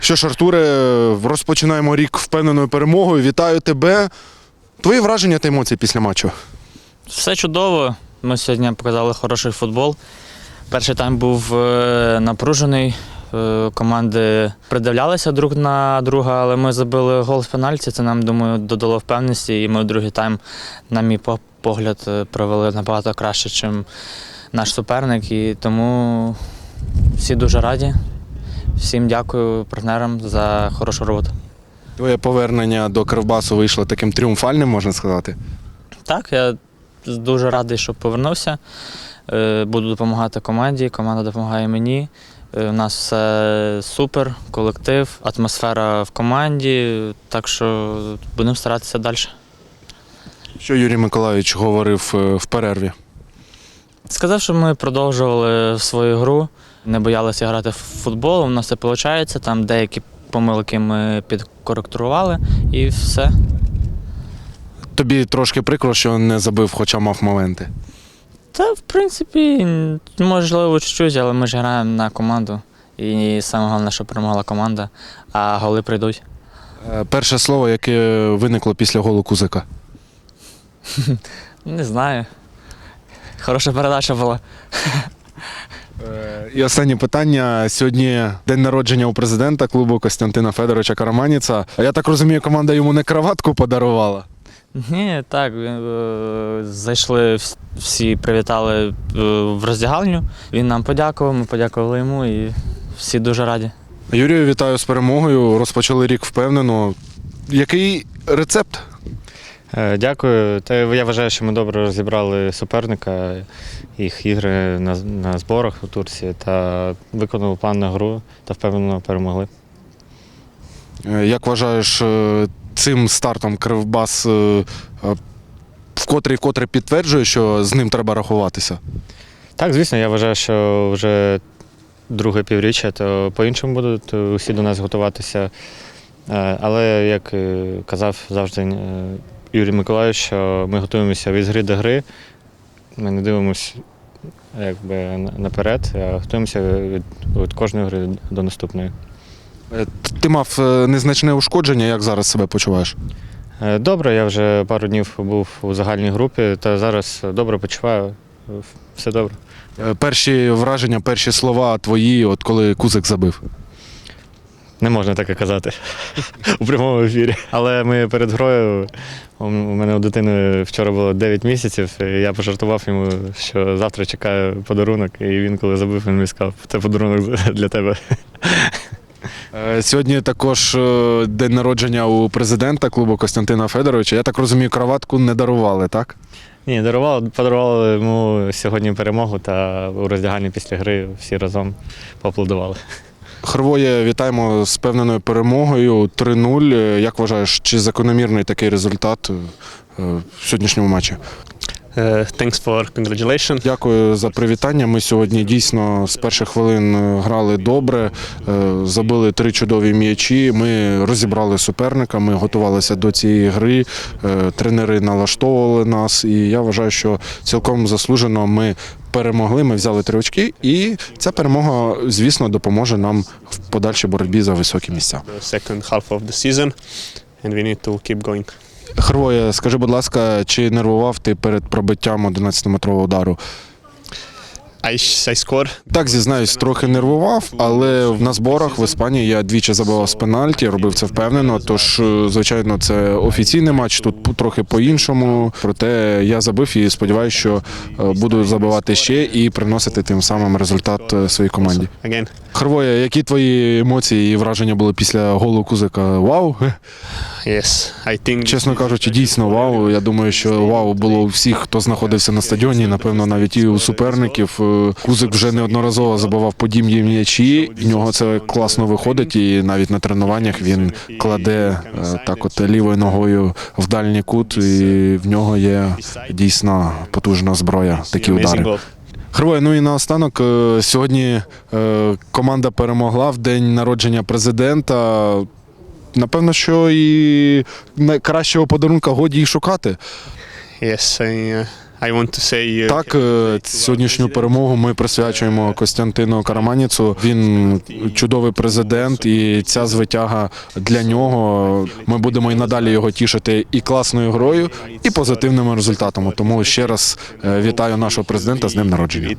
Що ж, Артуре, розпочинаємо рік впевненою перемогою. Вітаю тебе. Твої враження та емоції після матчу. Все чудово. Ми сьогодні показали хороший футбол. Перший тайм був е, напружений. Е, Команди придивлялися друг на друга, але ми забили гол з пенальті. Це нам, думаю, додало впевненості. І ми в другий тайм, на мій погляд, е, провели набагато краще, ніж наш суперник. І тому всі дуже раді. Всім дякую партнерам за хорошу роботу. Твоє повернення до Кривбасу вийшло таким тріумфальним, можна сказати. Так, я дуже радий, що повернувся. Е, Буду допомагати команді, команда допомагає мені. Е, У нас все супер, колектив, атмосфера в команді, так що будемо старатися далі. Що Юрій Миколайович говорив е, в перерві? Сказав, що ми продовжували свою гру, не боялися грати в футбол. У нас це виходить. Там деякі помилки ми підкоректували і все. Тобі трошки прикро, що не забив, хоча мав моменти. Та, в принципі, можливо, чуть-чуть, але ми ж граємо на команду. І саме головне, що перемогла команда, а голи прийдуть. Е, Перше слово, яке виникло після голу Кузика. Не знаю. Хороша передача була. І останнє питання. Сьогодні день народження у президента клубу Костянтина Федоровича Караманіца. А я так розумію, команда йому не краватку подарувала. Ні, так. е, Зайшли, всі привітали е, в роздягальню. Він нам подякував, ми подякували йому і всі дуже раді. Юрію, вітаю з перемогою. Розпочали рік впевнено. Який рецепт? Е, Дякую. Та я вважаю, що ми добре розібрали суперника, їх ігри на, на зборах у Турції та виконали план на гру та впевнено перемогли. Е, Як вважаєш, е, цим стартом Кривбас вкотре і вкотре підтверджує, що з ним треба рахуватися? Так, звісно, я вважаю, що вже друге півріччя, то по-іншому будуть усі до нас готуватися. Але, як казав завжди Юрій Миколаївич, ми готуємося від гри до гри. Ми не дивимося якби, наперед, а готуємося від, від кожної гри до наступної. Е, Ти мав е, незначне ушкодження, як зараз себе почуваєш? Е, Добре, я вже пару днів був у загальній групі, та зараз добре почуваю. Все добре. Е, Перші враження, перші слова твої, от коли Кузик забив. Не можна таке казати у прямому ефірі. Але ми перед грою, у мене у дитини вчора було 9 місяців, і я пожартував йому, що завтра чекаю подарунок, і він, коли забив, він мені сказав, це подарунок для тебе. Е, Сьогодні також е, день народження у президента клубу Костянтина Федоровича. Я так розумію, краватку не дарували, так? Ні, дарували, подарували йому сьогодні перемогу та у роздяганні після гри всі разом поаплодували. Хрвоє, вітаємо з певненою перемогою 3-0. Е, Як вважаєш, чи закономірний такий результат е, е, в сьогоднішньому матчі? Thanks for congratulations. Дякую за привітання. Ми сьогодні дійсно з перших хвилин грали добре, забили три чудові м'ячі. Ми розібрали суперника, ми готувалися до цієї гри. Тренери налаштовували нас, і я вважаю, що цілком заслужено ми перемогли. Ми взяли три очки, і ця перемога, звісно, допоможе нам в подальшій боротьбі за високі місця. Хрвоє, скажи, будь ласка, чи нервував ти перед пробиттям 11-метрового удару? Так, зізнаюсь, трохи нервував, але на зборах в Іспанії я двічі забивав з пенальті, робив це впевнено. Тож, е, звичайно, це офіційний матч, тут трохи по-іншому. Проте я забив і сподіваюся, що е, буду забивати ще і приносити тим самим результат е, своїй команді. Харвоя, які твої емоції і враження були після голу Кузика? Вау! Yes, I think. Чесно кажучи, дійсно вау. Я думаю, що вау було у всіх, хто знаходився на стадіоні. Напевно, навіть і у суперників. Е, Кузик вже неодноразово забивав подібні м'ячі. В нього це класно виходить, і навіть на тренуваннях він кладе е, так, от лівою ногою в дальній кут, і в нього є дійсно потужна зброя. Такі удари. goal. Ну і наостанок е, сьогодні команда перемогла в день народження президента. Напевно, що і найкращого подарунка годі й шукати. Yes, I, uh, I want to say uh, Так, е, сьогоднішню перемогу ми присвячуємо Костянтину Караманіцу. Він чудовий президент, і ця звитяга для нього. Ми будемо і надалі його тішити і класною грою, і позитивними результатами. Тому ще раз е, вітаю нашого президента з днем народження.